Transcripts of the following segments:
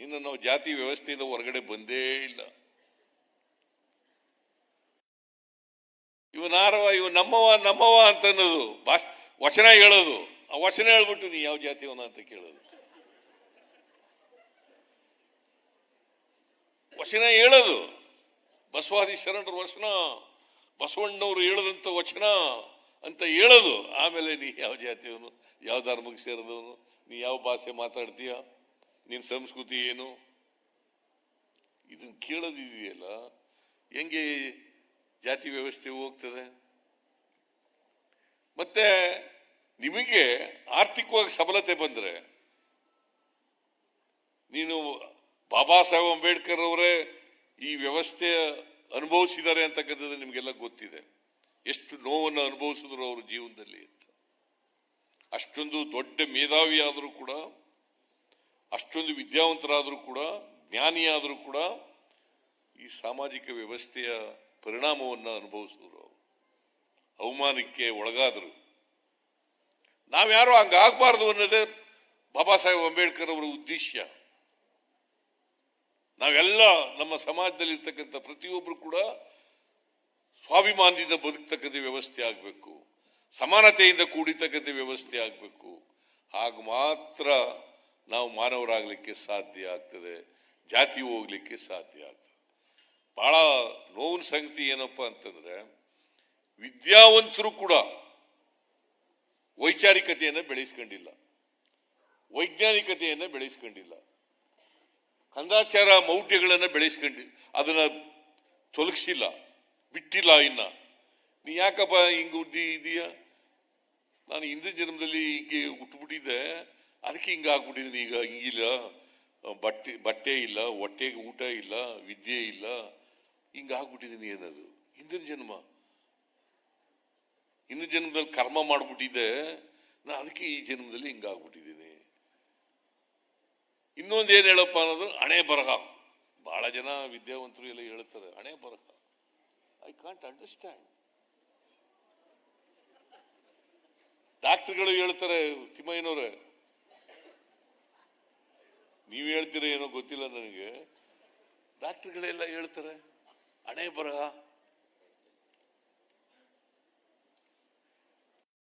ಇನ್ನು ನಾವು ಜಾತಿ ವ್ಯವಸ್ಥೆಯಿಂದ ಹೊರಗಡೆ ಬಂದೇ ಇಲ್ಲ. ಇವನಾರವ ಇವ ನಮ್ಮವ ನಮ್ಮವ ಅಂತ ಅನ್ನೋದು ಭಾಷ್, ವಚನ ಹೇಳೋದು. ಆ ವಚನ ಹೇಳ್ಬಿಟ್ಟು ನೀ ಯಾವ ಜಾತಿಯವನ ಅಂತ ಕೇಳೋದು. ವಚನ ಹೇಳೋದು. ಬಸವಾದಿ ಶರಣರ ವಚನ, ಬಸವಣ್ಣವರು ಹೇಳದಂತ ವಚನ ಅಂತ ಹೇಳೋದು. ಆಮೇಲೆ ನೀ ಯಾವ ಜಾತಿಯವನು, ಯಾವ ಧರ್ಮಕ್ಕೆ ಸೇರಿದವನು, ನೀ ಯಾವ ಭಾಷೆ ಮಾತಾಡ್ತೀಯ? ನಿನ್ನ ಸಂಸ್ಕೃತಿ ಏನು? ಇದನ್ನು ಕೇಳೋದಿದೆಯಲ್ಲ ಹೆಂಗೆ ಜಾತಿ ವ್ಯವಸ್ಥೆ ಹೋಗ್ತದೆ? ಮತ್ತೆ ನಿಮಗೆ ಆರ್ಥಿಕವಾಗಿ ಸಬಲತೆ ಬಂದರೆ, ನೀನು ಬಾಬಾ ಸಾಹೇಬ್ ಅಂಬೇಡ್ಕರ್ ಅವರೇ ಈ ವ್ಯವಸ್ಥೆ ಅನುಭವಿಸಿದ್ದಾರೆ ಅಂತಕ್ಕಂಥದ್ದು ನಿಮಗೆಲ್ಲ ಗೊತ್ತಿದೆ. ಎಷ್ಟು ನೋವನ್ನು ಅನುಭವಿಸಿದ್ರು ಅವರು ಜೀವನದಲ್ಲಿ ಅಂತ. ಅಷ್ಟೊಂದು ದೊಡ್ಡ ಮೇಧಾವಿ ಆದರೂ ಕೂಡ ಅಷ್ಟೊಂದು ವಿದ್ಯಾವಂತರಾದರೂ ಕೂಡ, ಜ್ಞಾನಿಯಾದರೂ ಕೂಡ ಈ ಸಾಮಾಜಿಕ ವ್ಯವಸ್ಥೆಯ ಪರಿಣಾಮವನ್ನು ಅನುಭವಿಸಿದ್ರು ಅವರು. ಅವಮಾನಕ್ಕೆ ಒಳಗಾದರು. ನಾವ್ಯಾರು ಹಂಗಾಗಬಾರ್ದು ಅನ್ನೋದೇ ಬಾಬಾ ಸಾಹೇಬ್ ಅಂಬೇಡ್ಕರ್ ಅವರ ಉದ್ದೇಶ. ನಾವೆಲ್ಲ ನಮ್ಮ ಸಮಾಜದಲ್ಲಿ ಇರ್ತಕ್ಕಂಥ ಪ್ರತಿಯೊಬ್ಬರು ಕೂಡ ಸ್ವಾಭಿಮಾನದಿಂದ ಬದುಕ್ತಕ್ಕಂಥ ವ್ಯವಸ್ಥೆ ಆಗಬೇಕು. ಸಮಾನತೆಯಿಂದ ಕೂಡಿತಕ್ಕಂಥ ವ್ಯವಸ್ಥೆ ಆಗಬೇಕು. ಆಗ ಮಾತ್ರ ನಾವು ಮಾನವರಾಗಲಿಕ್ಕೆ ಸಾಧ್ಯ ಆಗ್ತದೆ, ಜಾತಿ ಹೋಗ್ಲಿಕ್ಕೆ ಸಾಧ್ಯ ಆಗ್ತದೆ. ಬಹಳ ನೋವಿನ ಸಂಗತಿ ಏನಪ್ಪ ಅಂತಂದ್ರೆ, ವಿದ್ಯಾವಂತರು ಕೂಡ ವೈಚಾರಿಕತೆಯನ್ನು ಬೆಳೆಸ್ಕೊಂಡಿಲ್ಲ. ವೈಜ್ಞಾನಿಕತೆಯನ್ನು ಬೆಳೆಸ್ಕೊಂಡಿಲ್ಲ. ಕಂದಾಚಾರ ಮೌಢ್ಯಗಳನ್ನು ಬೆಳೆಸ್ಕೊಂಡಿ ಅದನ್ನು ತೊಲಗಿಸಿಲ್ಲ, ಬಿಟ್ಟಿಲ್ಲ ಇನ್ನ. ನೀ ಯಾಕಪ್ಪ ಹಿಂಗೆ ಹುಟ್ಟಿ ಇದೀಯ? ನಾನು ಹಿಂದಿನ ಜನ್ಮದಲ್ಲಿ ಹಿಂಗೆ ಹುಟ್ಟುಬಿಟ್ಟಿದ್ದೆ ಅದಕ್ಕೆ ಹಿಂಗಾಗ್ಬಿಟ್ಟಿದ್ದೀನಿ ಈಗ, ಹಿಂಗಿಲ್ಲ. ಬಟ್ಟೆ ಬಟ್ಟೆ ಇಲ್ಲ, ಹೊಟ್ಟೆಗೆ ಊಟ ಇಲ್ಲ, ವಿದ್ಯೆ ಇಲ್ಲ. ಹಿಂಗಾಗ್ಬಿಟ್ಟಿದ್ದೀನಿ ಏನದು? ಹಿಂದಿನ ಜನ್ಮ. ಹಿಂದಿನ ಜನ್ಮದಲ್ಲಿ ಕರ್ಮ ಮಾಡಿಬಿಟ್ಟಿದ್ದೆ. ನಾ ಅದಕ್ಕೆ ಈ ಜನ್ಮದಲ್ಲಿ ಹಿಂಗಾಗ್ಬಿಟ್ಟಿದ್ದೀನಿ ಇನ್ನೊಂದು ಏನು ಹೇಳಪ್ಪ ಅನ್ನೋದು, ಹಣೆ ಬರಹ. ಬಹಳ ಜನ ವಿದ್ಯಾವಂತರು ಎಲ್ಲ ಹೇಳ್ತಾರೆ, ಹಣೆ ಬರಹ. ಐ ಕಾಂಟ್ ಅಂಡರ್ಸ್ಟ್ಯಾಂಡ್ ಡಾಕ್ಟರ್ಗಳು ಹೇಳ್ತಾರೆ ತಿಮ್ಮಯ್ಯನವ್ರೆ ನೀವು ಹೇಳ್ತೀರ ಏನೋ ಗೊತ್ತಿಲ್ಲ ನನಗೆ. ಡಾಕ್ಟರ್ಗಳೆಲ್ಲ ಹೇಳ್ತಾರೆ, ಹಣೆ ಬರಹ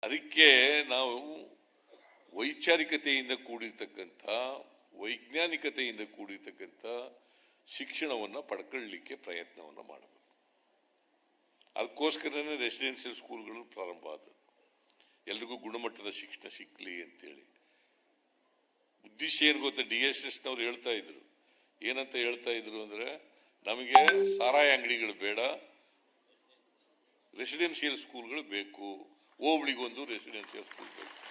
ಅದಕ್ಕೆ ನಾವು ವೈಚಾರಿಕತೆಯಿಂದ ಕೂಡಿರ್ತಕ್ಕಂಥ, ವೈಜ್ಞಾನಿಕತೆಯಿಂದ ಕೂಡಿರ್ತಕ್ಕಂಥ ಶಿಕ್ಷಣವನ್ನು ಪಡ್ಕೊಳ್ಳಿಕ್ಕೆ ಪ್ರಯತ್ನವನ್ನು ಮಾಡಬೇಕು. ಅದಕ್ಕೋಸ್ಕರನೇ ರೆಸಿಡೆನ್ಷಿಯಲ್ ಸ್ಕೂಲ್ಗಳು ಪ್ರಾರಂಭ ಆದದ್ದು. ಎಲ್ರಿಗೂ ಗುಣಮಟ್ಟದ ಶಿಕ್ಷಣ ಸಿಕ್ಕಲಿ ಅಂತೇಳಿ. ಉದ್ದೇಶ ಏನು ಗೊತ್ತಾ, ಡಿ ಎಸ್ ಎಸ್ನವ್ರು ಹೇಳ್ತಾ ಇದ್ರು. ಏನಂತ ಹೇಳ್ತಾ ಇದ್ರು ಅಂದ್ರೆ, ನಮಗೆ ಸಾರಾಯಿ ಅಂಗಡಿಗಳು ಬೇಡ ರೆಸಿಡೆನ್ಷಿಯಲ್ ಸ್ಕೂಲ್ಗಳು ಬೇಕು. ಹೋಬಳಿಗೊಂದು ರೆಸಿಡೆನ್ಷಿಯಲ್ ಸ್ಕೂಲ್ ಬೇಕು.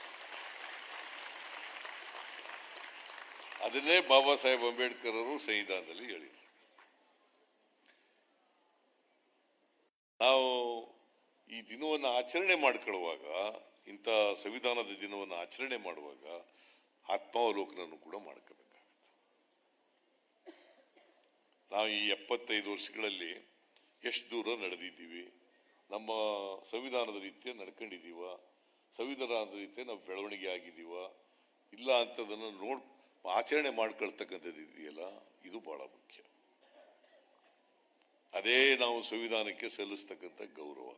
ಅದನ್ನೇ ಬಾಬಾ ಸಾಹೇಬ್ ಅಂಬೇಡ್ಕರ್ ಅವರು ಸಂವಿಧಾನದಲ್ಲಿ ಹೇಳಿದ್ರು. ನಾವು ಈ ದಿನವನ್ನು ಆಚರಣೆ ಮಾಡ್ಕೊಳ್ಳುವಾಗ, ಇಂಥ ಸಂವಿಧಾನದ ದಿನವನ್ನು ಆಚರಣೆ ಮಾಡುವಾಗ ಆತ್ಮಾವಲೋಕನನ್ನು ಕೂಡ ಮಾಡ್ಕೋಬೇಕಾಗುತ್ತೆ. ನಾವು ಈ ಎಪ್ಪತ್ತೈದು ವರ್ಷಗಳಲ್ಲಿ ಎಷ್ಟು ದೂರ ನಡೆದಿದ್ದೀವಿ? ನಮ್ಮ ಸಂವಿಧಾನದ ರೀತಿಯ ನಡ್ಕೊಂಡಿದ್ದೀವ? ಸಂವಿಧಾನದ ರೀತಿಯ ನಾವು ಬೆಳವಣಿಗೆ ಆಗಿದ್ದೀವ? ಇಲ್ಲ ಅಂತದನ್ನು ನೋಡ್, ಆಚರಣೆ ಮಾಡ್ಕೊಳ್ತಕ್ಕಂಥದ್ದು ಇದೆಯಲ್ಲ, ಇದು ಬಹಳ ಮುಖ್ಯ. ಅದೇ ನಾವು ಸಂವಿಧಾನಕ್ಕೆ ಸಲ್ಲಿಸ್ತಕ್ಕಂಥ ಗೌರವ.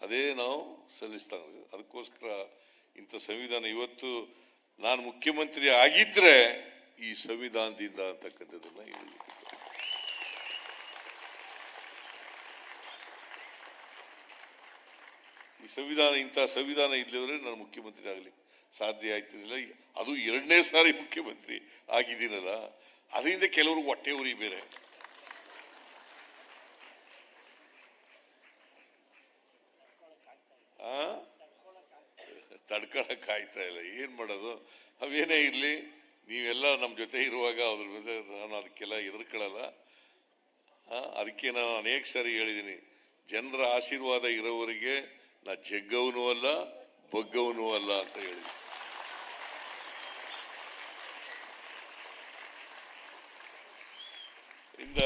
ಅದೇ ನಾವು ಸಲ್ಲಿಸ್ತಾ, ಅದಕ್ಕೋಸ್ಕರ ಇಂಥ ಸಂವಿಧಾನ ಇವತ್ತು ನಾನು ಮುಖ್ಯಮಂತ್ರಿ ಆಗಿದ್ರೆ ಈ ಸಂವಿಧಾನದಿಂದ ಅಂತಕ್ಕಂಥದ್ದನ್ನ ಹೇಳಲಿಕ್ಕೆ ಈ ಸಂವಿಧಾನ, ಇಂಥ ಸಂವಿಧಾನ ಇಲ್ಲದ್ರೆ ನಾನು ಮುಖ್ಯಮಂತ್ರಿ ಆಗ್ಲಿಕ್ಕೆ ಸಾಧ್ಯ ಆಯ್ತಿರಲಿಲ್ಲ ಅದು ಎರಡನೇ ಸಾರಿ ಮುಖ್ಯಮಂತ್ರಿ ಆಗಿದ್ದೀನಲ್ಲ ಅದರಿಂದ ಕೆಲವರು ಹೊಟ್ಟೆ ಉರಿ ಬೇರೆ. ಆ? ತಡ್ಕೊಳಕ್ ಆಯ್ತಾ ಇಲ್ಲ. ಏನ್ ಮಾಡೋದು? ಅವೇನೇ ಇರ್ಲಿ, ನೀವೆಲ್ಲ ನಮ್ಮ ಜೊತೆ ಇರುವಾಗ ಅದ್ರ ಮೇಲೆ ನಾನು ಅದಕ್ಕೆಲ್ಲ ಎದುರ್ಕೊಳ್ಳಲ್ಲ ಅದಕ್ಕೆ ನಾನು ಅನೇಕ ಸಾರಿ ಹೇಳಿದ್ದೀನಿ ಜನರ ಆಶೀರ್ವಾದ ಇರೋವರಿಗೆ ನಾ ಜಗ್ಗವನು ಅಲ್ಲ, ಬಗ್ಗವನು ಅಲ್ಲ ಅಂತ ಹೇಳಿ ಇಂದ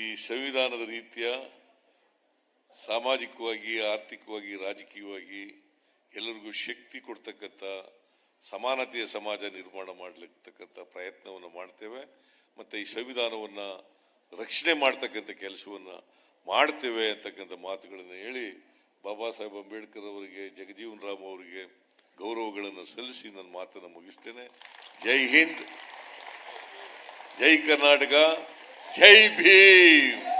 ಈ ಸಂವಿಧಾನದ ರೀತಿಯ ಸಾಮಾಜಿಕವಾಗಿ, ಆರ್ಥಿಕವಾಗಿ, ರಾಜಕೀಯವಾಗಿ ಎಲ್ಲರಿಗೂ ಶಕ್ತಿ ಕೊಡ್ತಕ್ಕಂಥ ಸಮಾನತೆಯ ಸಮಾಜ ನಿರ್ಮಾಣ ಮಾಡಲಿಕ್ಕಂಥ ಪ್ರಯತ್ನವನ್ನು ಮಾಡ್ತೇವೆ. ಮತ್ತು ಈ ಸಂವಿಧಾನವನ್ನು ರಕ್ಷಣೆ ಮಾಡ್ತಕ್ಕಂಥ ಕೆಲಸವನ್ನು ಮಾಡ್ತೇವೆ ಅಂತಕ್ಕಂಥ ಮಾತುಗಳನ್ನು ಹೇಳಿ ಬಾಬಾ ಸಾಹೇಬ್ ಅಂಬೇಡ್ಕರ್ ಅವರಿಗೆ, ಜಗಜೀವನ್ ರಾಮ್ ಅವರಿಗೆ ಗೌರವಗಳನ್ನು ಸಲ್ಲಿಸಿ ನನ್ನ ಮಾತನ್ನು ಮುಗಿಸ್ತೇನೆ. ಜೈ ಹಿಂದ್, ಜೈ ಕರ್ನಾಟಕ, ಜೈ ಭೀಮ್!